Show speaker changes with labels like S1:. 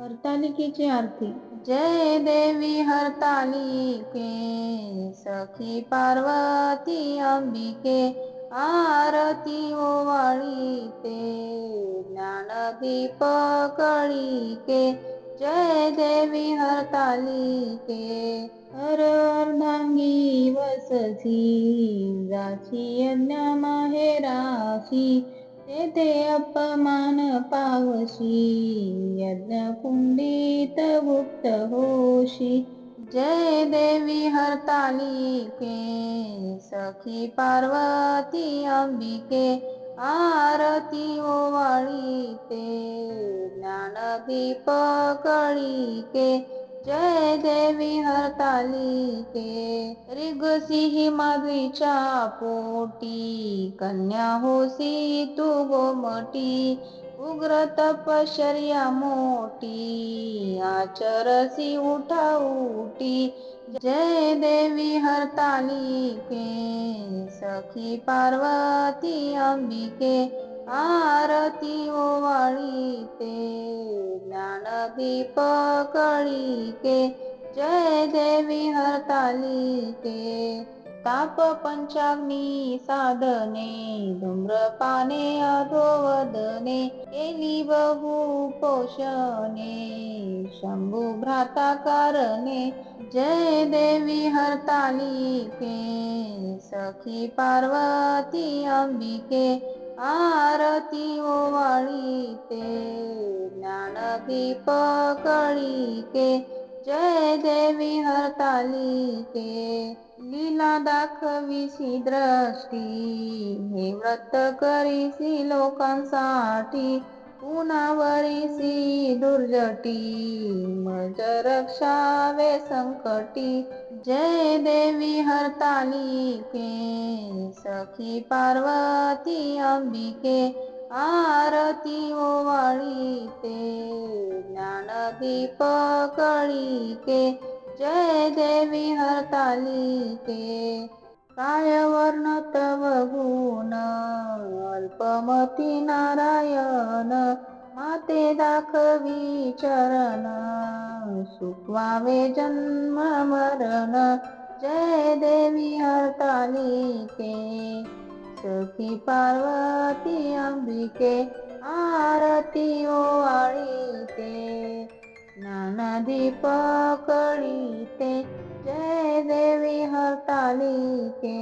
S1: हरतालिकेची आरती. जय देवी हरतालिके सखी पार्वती अंबिके आरती ओवाळीते ज्ञानदीप कळीके जय देवी हरतालिके हर अर्धांगी वससी जाची यज्ञ माहेराशी तेथे अपमान पावशी. यज्ञ कुंडीत गुप्त होशी. जय देवी हरतालिके. सखी पार्वती अंबिके. आरती ओवाळीते. ज्ञानदीप कळीके जय देवी हरतालिके ही माधवीच्या पोटी कन्या होसी तू गोमटी उग्र तपश्चर्या मोठी आचरसी उठा उठी जय देवी हरतालिके सखी पार्वती अंबिके आरती ओवाळीते ज्ञानदीप कळीके जय देवी हरतालिके ताप पंचाग्नी साधने धूम्रपाने अधोवदने केली बहु पोषणे शंभू भ्राता कारणे जय देवी हरतालिके सखी पार्वती अंबिके आरती ओवाळीते ज्ञानदीप कळीके जय देवी हरतालिके लीला दाखविसी द्रष्टी हे व्रत करीसी लोकांसाठी पुनावरीसी दुर्जटी मज रक्षावे संकटी. जय देवी हरतालिके सखी पार्वती अंबिके. आरती ओवाळीते ज्ञानदीप कळीके. जय देवी हरतालिके काय वर्ण तव गुण? अल्पमती नारायण. माते दाखवी चरण सुखवावे जन्म मरण। जय देवी हरतालिके सखी पार्वती अंबिके आरती ओवाळीते ज्ञानदीप कळीते जय देवी हरतालिके